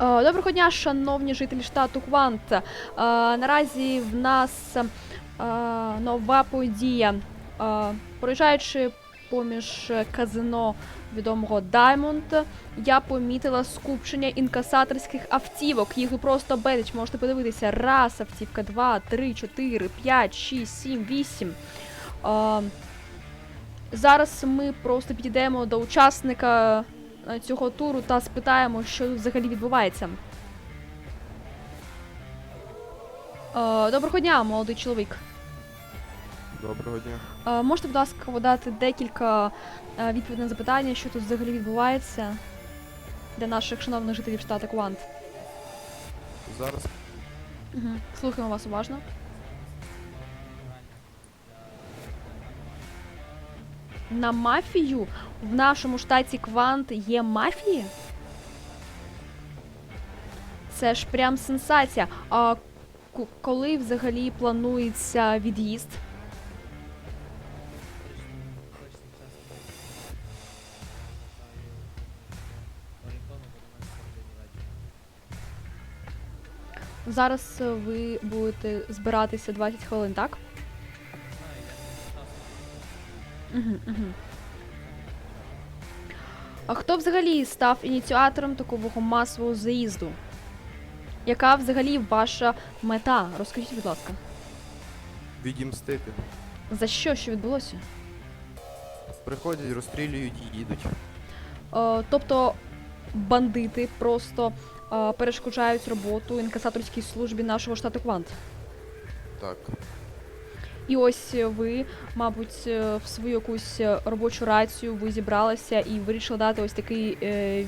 Е, Доброго дня, шановні жителі штату Квант. Е, Наразі в нас е, нова подія. Проїжджаючи поміж казино відомого Diamond, я помітила скупчення інкасаторських автівок. Їх просто безліч. Можете подивитися. Раз автівка, два, три, чотири, п'ять, шість, сім, вісім. Зараз ми просто підійдемо до учасника цього туру та спитаємо, що тут взагалі відбувається. Е, Доброго дня, молодий чоловік. Доброго дня. Е, Можете, будь ласка, подати декілька е, відповідей на запитання, що тут взагалі відбувається для наших шановних жителів штату Квант. Зараз Угу. Слухаємо вас уважно. На мафію в нашому штаті Квант є мафії? Це ж прям сенсація. А коли взагалі планується від'їзд? Зараз е, ви будете збиратися 20 хвилин, так? Угу, угу. А хто взагалі став ініціатором такого масового заїзду? Яка взагалі ваша мета? Розкажіть, будь ласка. відімстити. За що? Що відбулося? Приходять, розстрілюють і їдуть. Е, тобто бандити просто е, перешкоджають роботу інкасаторській службі нашого штату Квант. Так. І ось е, ви, мабуть, е, в свою якусь е, робочу рацію ви зібралися і вирішили дати ось такий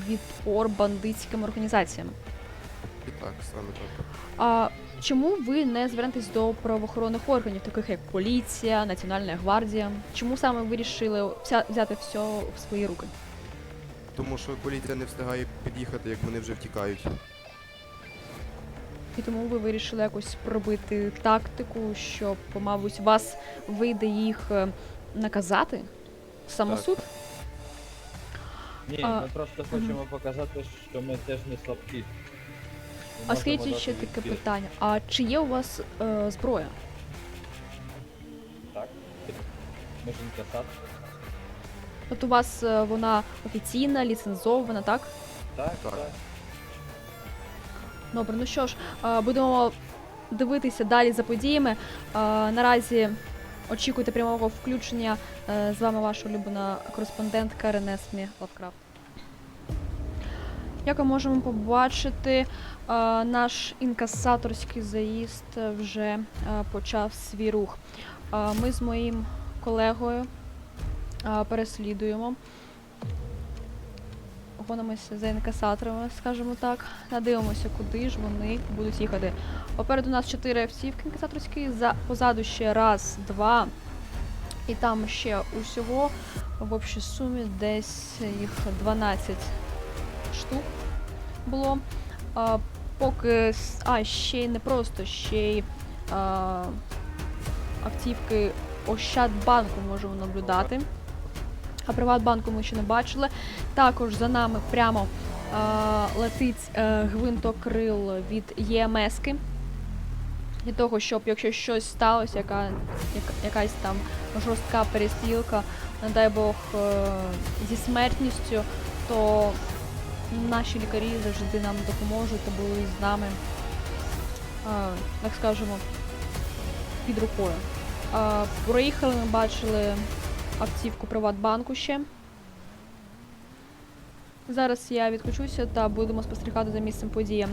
відпор бандитським організаціям. І так, саме так. А чому ви не звернетесь до правоохоронних органів, таких як поліція, Національна гвардія? Чому саме вирішили взяти все в свої руки? Тому що поліція не встигає під'їхати, як вони вже втікають. І тому ви вирішили якось пробити тактику, щоб, мабуть, вас вийде їх е, наказати? Самосуд? Ні, А, ми просто хочемо показати, що ми теж не слабкі. Ми А можемо скажіть дати ще таке відпір. питання: а чи є у вас е, зброя? Так. Ми ж інкасатор. От у вас е, вона офіційна, ліцензована, так? Так, Так. Добре, ну що ж, будемо дивитися далі за подіями. Наразі очікуйте прямого включення. Е, З вами ваша улюблена кореспондентка Ренесмі Лавкрафт. Як ми можемо побачити, е, наш інкасаторський заїзд вже е, почав свій рух. Ми з моїм колегою переслідуємо. Гонимося за інкасаторами, скажімо так. Надивимося, куди ж вони будуть їхати. Попереду нас чотири автівки інкасаторські, за позаду ще раз, два. І там ще усього в общій сумі десь їх 12 штук було. А, поки. А, ще й не просто, ще й а, автівки Ощадбанку можемо наблюдати. А Приватбанку ми ще не бачили. Також за нами прямо а, летить е, гвинтокрил від ЄМСки. Для того, щоб якщо щось сталося, яка, яка, якась там жорстка перестрілка, не дай Бог, е, зі смертністю, то наші лікарі завжди нам допоможуть та були з нами, е, так скажемо, під рукою. Е, проїхали, ми бачили автівку Приватбанку ще. Зараз я відключуся та будемо спостерігати за місцем події.